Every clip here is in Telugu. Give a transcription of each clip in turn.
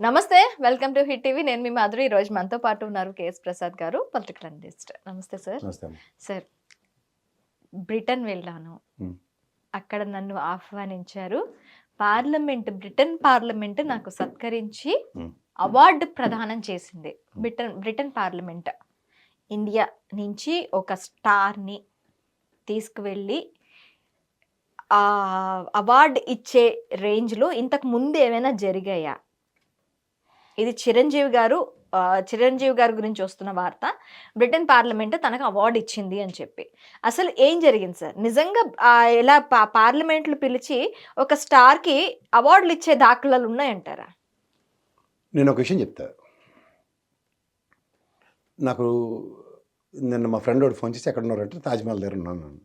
నమస్తే వెల్కమ్ టు హిట్ టీవీ. నేను మీ మాధురి. ఈ రోజు మనతో పాటు ఉన్నారు కేఎస్ ప్రసాద్ గారు పొలిటికల్ అనలిస్ట్. నమస్తే సార్. సార్ బ్రిటన్ వెళ్ళాను. అక్కడ నన్ను ఆహ్వానించారు. పార్లమెంట్ బ్రిటన్ పార్లమెంట్ నాకు సత్కరించి. అవార్డు ప్రదానం చేసింది. Britain Britain parliament. ఇండియా నుంచి ఒక స్టార్ని తీసుకువెళ్ళి అవార్డు ఇచ్చే రేంజ్లో ఇంతకు ముందు ఏమైనా జరిగాయా? ఇది చిరంజీవి గారు చిరంజీవి గారి గురించి వస్తున్న వార్త. బ్రిటన్ పార్లమెంట్ తనకు అవార్డు ఇచ్చింది అని చెప్పి. అసలు ఏం జరిగింది సార్? నిజంగా ఎలా పా- పార్లమెంట్లు పిలిచి ఒక స్టార్కి అవార్డులు ఇచ్చే దాఖలాలు ఉన్నాయంటారా? నేను ఒక విషయం చెప్తా. నాకు నిన్న మా ఫ్రెండ్ వాడు ఫోన్ చేసి ఎక్కడ ఉన్నారంటే తాజ్మహల్ దగ్గర ఉన్నాను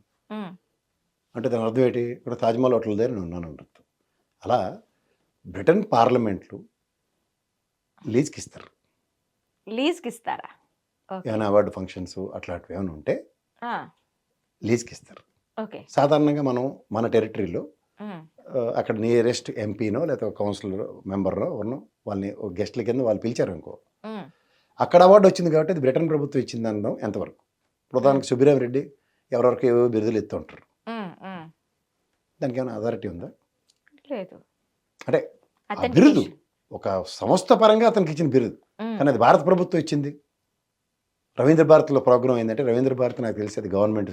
అంటే దాని అర్థం ఏంటి? ఇక్కడ తాజ్మహల్ హోటల్ దగ్గర నేను ఉన్నాను అన్నట్టు. అలా బ్రిటన్ పార్లమెంట్లు లీజ్కి ఇస్తారు లీజ్కి ఇస్తారా ఏమైనా అవార్డు ఫంక్షన్స్ అట్లాంటివి ఏమైనా ఉంటే లీజ్కి ఇస్తారు ఓకే. సాధారణంగా మనం మన టెరిటరీలో అక్కడ నియరెస్ట్ ఎంపీనో లేకపోతే కౌన్సిలర్ మెంబర్నో ఉన్నో వాళ్ళని గెస్ట్ల కింద వాళ్ళు పిలిచారు అనుకో. అక్కడ అవార్డు వచ్చింది కాబట్టి అది బ్రిటన్ ప్రభుత్వం ఇచ్చింది అనడం ఎంతవరకు? ప్రధానికి సుబ్బిరామ్ రెడ్డి ఎవరెవరికి ఏవో బిరుదులు ఎత్తు ఉంటారు. ఉమ్, ఉమ్. దానికి ఏమైనా అథారిటీ ఉందా? లేదు. అంటే. బిరుదు ఒక సంస్థ పరంగా అతనికి ఇచ్చిన బిరుదు. కానీ అది భారత ప్రభుత్వం ఇచ్చింది. రవీంద్ర భారత్లో ప్రోగ్రామ్ ఏంటంటే రవీంద్ర భారత్ నాకు తెలిసి అది గవర్నమెంట్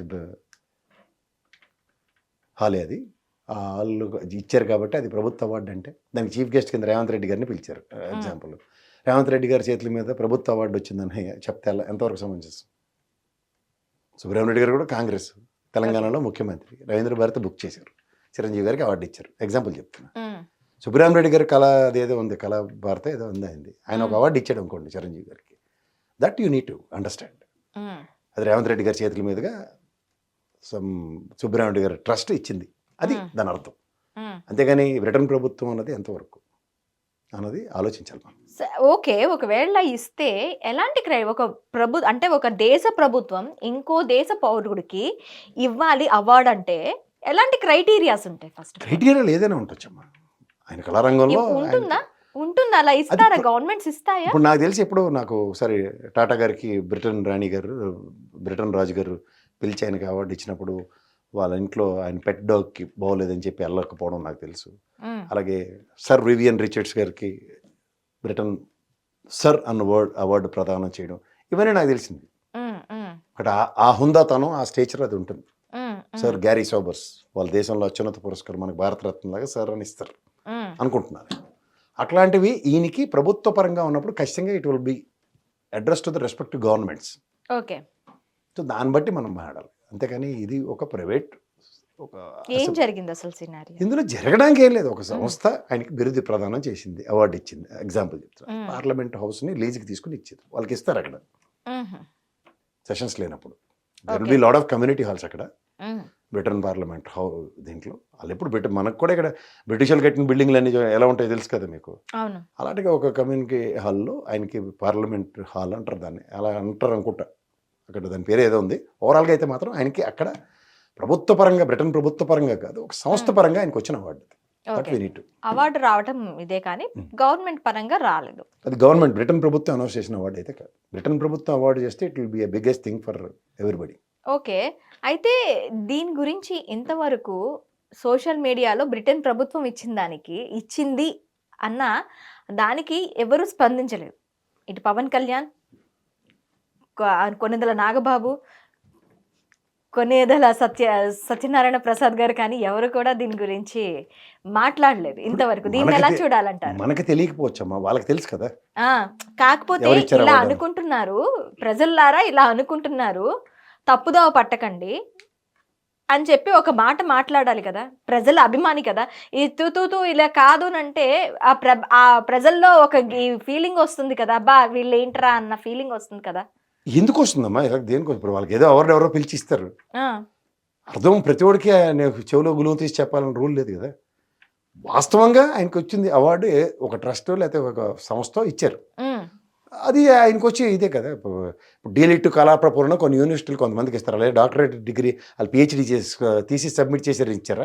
హాలే అది. ఆ హాల్ ఇచ్చారు కాబట్టి అది ప్రభుత్వ అవార్డు అంటే. దానికి చీఫ్ గెస్ట్ కింద రేవంత్ రెడ్డి గారిని పిలిచారు ఎగ్జాంపుల్. రేవంత్ రెడ్డి గారి చేతుల మీద ప్రభుత్వ అవార్డు వచ్చిందని చెప్తే ఎంతవరకు సమంజసం? సుబ్రహ్మణ్య రెడ్డి గారు కూడా కాంగ్రెస్ తెలంగాణలో ముఖ్యమంత్రి. రవీంద్ర భారత్ బుక్ చేశారు. చిరంజీవి గారికి అవార్డు ఇచ్చారు. ఎగ్జాంపుల్ చెప్తున్నా. సుబ్రహ్మణ్య గారి కళ అదేదో ఉంది కళ భారత ఏదో ఉంది అయింది ఆయన ఒక. అవార్డు ఇచ్చాడు అనుకోండి చిరంజీవి గారికి. That you need to understand అది రేవంత్ రెడ్డి గారి చేతుల మీదుగా సమ్ సుబ్రహ్మణ్య గారి ట్రస్ట్ ఇచ్చింది. అది. దాని అర్థం. అంతేగాని బ్రిటన్ ప్రభుత్వం అన్నది ఎంతవరకు అన్నది ఆలోచించాలి మనం. ఓకే ఒకవేళ ఇస్తే ఎలాంటి క్రై ఒక ప్రభు అంటే ఒక దేశ ప్రభుత్వం ఇంకో దేశ పౌరుడికి ఇవ్వాలి అవార్డు అంటే ఎలాంటి క్రైటీరియాస్ ఉంటాయి ఫస్ట్ క్రైటీరియా ఏదైనా ఉండొచ్చమ్మా ఆయన కళారంగంలో ఉంటుందా? అలా ఇస్తారా? ఇప్పుడు- గవర్నమెంట్స్ ఇస్తాయా? ఇప్పుడు నాకు తెలిసి ఎప్పుడు నాకు ఒకసారి టాటా గారికి బ్రిటన్ రాణి గారు బ్రిటన్ రాజు గారు పిలిచి ఆయనకి అవార్డు ఇచ్చినప్పుడు వాళ్ళ ఇంట్లో ఆయన పెట్ డాగ్కి బాగోలేదని చెప్పి వెళ్ళకపోవడం నాకు తెలుసు. అలాగే సర్ వివియన్ రిచర్డ్స్ గారికి బ్రిటన్ సర్ అన్న వర్డ్ అవార్డు ప్రదానం చేయడం ఇవన్నీ నాకు తెలిసింది. అక్కడ ఆ- హుందాతనం ఆ స్టేచర్ అది ఉంటుంది. సార్ గ్యారీ సోబర్స్ వాళ్ళ దేశంలో అత్యున్నత పురస్కారం మనకు భారతరత్న లాగా సార్ అని ఇస్తారు. అనుకుంటున్నారు అట్లాంటివి ఈయనకి ప్రభుత్వ పరంగా ఉన్నప్పుడు ఖచ్చితంగా it will be address to the respect governments. Okay. So దాన్ని బట్టి మనం మాట్లాడాలి అంతేకాని ఇది ఒక ప్రైవేట్ ఒక ఏం జరిగింది అసలు సినారియో? ఇందులో జరగడానికి ఏం లేదు. ఒక సంస్థ ఆయనకి బిరుదు ప్రదానం చేసింది అవార్డు ఇచ్చింది. ఎగ్జాంపుల్ చెప్తాను. పార్లమెంట్ హౌస్ని లీజ్కి తీసుకుని ఇచ్చారు వాళ్ళకి ఇస్తారు అక్కడ. సెషన్స్ లేనప్పుడు. There Okay. Be lot of community halls అక్కడ. బ్రిటన్ పార్లమెంట్ హౌ దీంట్లో. వాళ్ళు ఎప్పుడు బ్రిటన్ మనకు కూడా ఇక్కడ బ్రిటిష్ వాళ్ళు కట్టిన బిల్డింగ్లు అన్ని ఎలా ఉంటాయో తెలుసు కదా మీకు. అలాంటిగా ఒక కమ్యూనిటీ హాల్లో ఆయనకి పార్లమెంట్ హాల్ అంటారు దాన్ని. అలా అంటారు అనుకుంటా. అక్కడ దాని పేరు ఏదో ఉంది. ఓవరాల్గా అయితే మాత్రం ఆయనకి అక్కడ ప్రభుత్వ పరంగా బ్రిటన్ ప్రభుత్వ పరంగా కాదు ఒక సంస్థ. పరంగా ఆయనకు వచ్చిన అవార్డు అవార్డు రావటం ఇదే కానీ. గవర్నమెంట్ పరంగా రాలేదు. అది గవర్నమెంట్ బ్రిటన్ ప్రభుత్వం అనౌన్స్ చేసిన అవార్డు అయితే కాదు. బ్రిటన్ ప్రభుత్వం అవార్డు చేస్తే it will be biggest thing for everybody okay. అయితే దీని గురించి ఇంతవరకు సోషల్ మీడియాలో బ్రిటన్ ప్రభుత్వం ఇచ్చిన దానికి ఇచ్చింది అన్న దానికి ఎవరు స్పందించలేదు. ఇటు పవన్ కళ్యాణ్ కొ- కొన్నిదల నాగబాబు కొన్నిదల సత్య సత్యనారాయణ ప్రసాద్ గారు కానీ ఎవరు కూడా దీని గురించి మాట్లాడలేదు ఇంతవరకు. దీన్ని మనకి ఎలా తె- చూడాలంటారు? మనకి తెలియకపోవచ్చమ్మా. వాళ్ళకి తెలుసు కదా. ఆ, కాకపోతే ఇలా అవార్డు? అనుకుంటున్నారు ప్రజల్లారా ఇలా అనుకుంటున్నారు. తప్పుదోవ పట్టకండి అని చెప్పి ఒక మాట మాట్లాడాలి కదా. ప్రజల అభిమాని కదా. ఈ తూ తూ తూ ఇలా కాదు అని అంటే ఆ ప్ర ఆ ప్రజల్లో ఒక ఫీలింగ్ వస్తుంది కదా. బా వీళ్ళు ఏంట్రా అన్న ఫీలింగ్ వస్తుంది కదా. ఎందుకు వస్తుందమ్మా? ఇలా దేనికి ఇప్పుడు వాళ్ళకి ఏదో ఎవరు ఎవరో పిలిచి ఇస్తారు అర్థం ప్రతి ఒడికి ఆయన చెవిలో గులువు తీసి చెప్పాలని రూల్ లేదు కదా. వాస్తవంగా ఆయనకు వచ్చింది అవార్డు ఒక ట్రస్ట్ లేకపోతే ఒక సంస్థ ఇచ్చారు. అది ఆయనకు వచ్చి ఇదే కదా. ఇప్పుడు డీలిట్ కళాప్రపూర్ణ కొన్ని యూనివర్సిటీలు కొంతమందికి ఇస్తారు. అలాగే డాక్టరేట్ డిగ్రీ వాళ్ళు పిహెచ్డీ చేసి తీసి సబ్మిట్ చేసి ఇచ్చారా?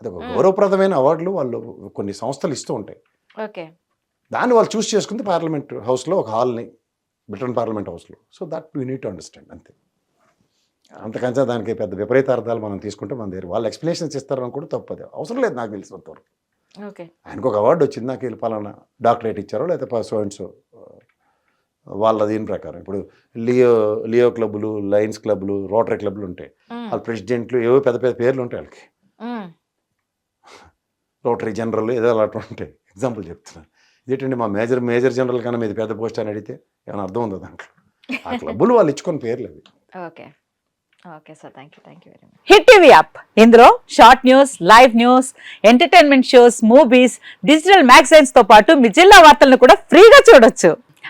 అది ఒక. గౌరవప్రదమైన అవార్డులు వాళ్ళు కొన్ని సంస్థలు ఇస్తూ ఉంటాయి. ఓకే. దాన్ని వాళ్ళు చూస్ చేసుకుంది పార్లమెంట్ హౌస్లో ఒక హాల్ని బ్రిటన్ పార్లమెంట్ హౌస్లో. So that we need to understand అంతే. అంతకంటే దానికి పెద్ద విపరీత అర్థాలు మనం తీసుకుంటే మన దగ్గర వాళ్ళు ఎక్స్ప్లెనేషన్స్ ఇస్తారని కూడా తప్పదు. అవసరం లేదు నాకు తెలిసినంతవరకు. ఓకే. ఆయనకు ఒక అవార్డు వచ్చింది. నాకు వీళ్ళు పలానా డాక్టరేట్ ఇచ్చారో లేకపోతే సో అండ్ సో వాళ్ళ దీని ప్రకారం. ఇప్పుడు లియో లియో క్లబ్లు లయన్స్ క్లబ్లు రోటరీ క్లబ్లు ఉంటాయి. వాళ్ళ ప్రెసిడెంట్లు ఏవో పెద్ద పెద్ద పేర్లు ఉంటాయి వాళ్ళకి. రోటరీ జనరల్ ఏదో అలాంటి ఉంటాయి. ఎగ్జాంపుల్ చెప్తున్నాను. ఇదేంటండి మా మేజర్ మేజర్ జనరల్ కన్నా మీది పెద్ద పోస్ట్ అని అడిగితే ఏమైనా అర్థం ఉందో దాంట్లో? ఆ క్లబ్బులు వాళ్ళు ఇచ్చుకొని పేర్లు అవి. Okay. Okay sir. Thank you thank you very much. Hit TV app ఇందులో short news live news entertainment shows movies digital మ్యాగజైన్స్తో పాటు మీ జిల్లా వార్తలను కూడా ఫ్రీగా చూడొచ్చు.